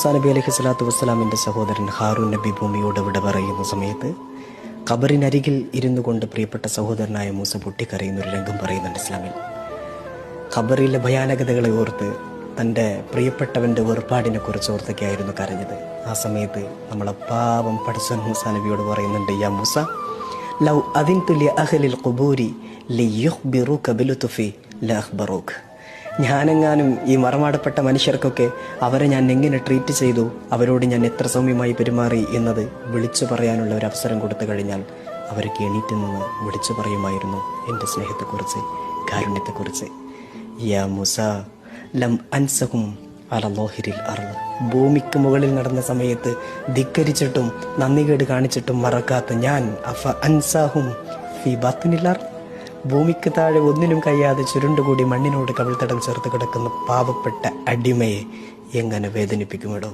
മൂസാ നബി അലഹി സ്വലാത്തു വസ്സലാമിന്റെ സഹോദരൻ ഹാറൂൻ നബി ഭൂമിയോട് വിട പറയുന്ന സമയത്ത് ഖബറിനരികിൽ ഇരുന്നു കൊണ്ട് പ്രിയപ്പെട്ട സഹോദരനായ മൂസ പൊട്ടിക്കരയുന്ന ഒരു രംഗം പറയുന്നുണ്ട് ഇസ്ലാമിൽ. ഖബറിലെ ഭയാനകതകളെ ഓർത്ത് തന്റെ പ്രിയപ്പെട്ടവന്റെ വേർപാടിനെ കുറിച്ച് ഓർത്തൊക്കെയായിരുന്നു കരഞ്ഞത്. ആ സമയത്ത് നമ്മളെ പാവം പഠിച്ച മൂസ നബിയോട് പറയുന്നുണ്ട് യാ മൂസ ലൗ അതിൻ തുല്യ അഹലിൽ ഖുബൂരി തുഫി ലഹ് ലഅഖ്ബറൂക ഞാനെങ്ങാനും ഈ മറമാടപ്പെട്ട മനുഷ്യർക്കൊക്കെ അവരെ ഞാൻ എങ്ങനെ ട്രീറ്റ് ചെയ്തു? അവരോട് ഞാൻ എത്ര സൗമ്യമായി പെരുമാറി എന്നത് വിളിച്ചു പറയാനുള്ള ഒരു അവസരം കൊടുത്തു കഴിഞ്ഞാൽ അവർക്ക് എണീറ്റ് നിന്ന് വിളിച്ചു പറയുമായിരുന്നു എന്റെ സ്നേഹത്തെക്കുറിച്ച് കാരുണ്യത്തെക്കുറിച്ച്. യാ മുസ ലം അൻസഹും അലലോഹിരിൽ ഭൂമിക്ക് മുകളിൽ നടന്ന സമയത്ത് ധിക്കരിച്ചിട്ടും നന്ദികേട് കാണിച്ചിട്ടും മറക്കാത്ത ഞാൻ അഫ അൻസാഹും ഫി ബാത്തിനില്ലാർ ഭൂമിക്ക് താഴെ ഒന്നിനും കഴിയാതെ ചുരുണ്ടുകൂടി മണ്ണിനോട് കവിൾത്തടം ചേർത്ത് കിടക്കുന്ന പാവപ്പെട്ട അടിമയെ എങ്ങനെ വേദനിപ്പിക്കുമിടോ?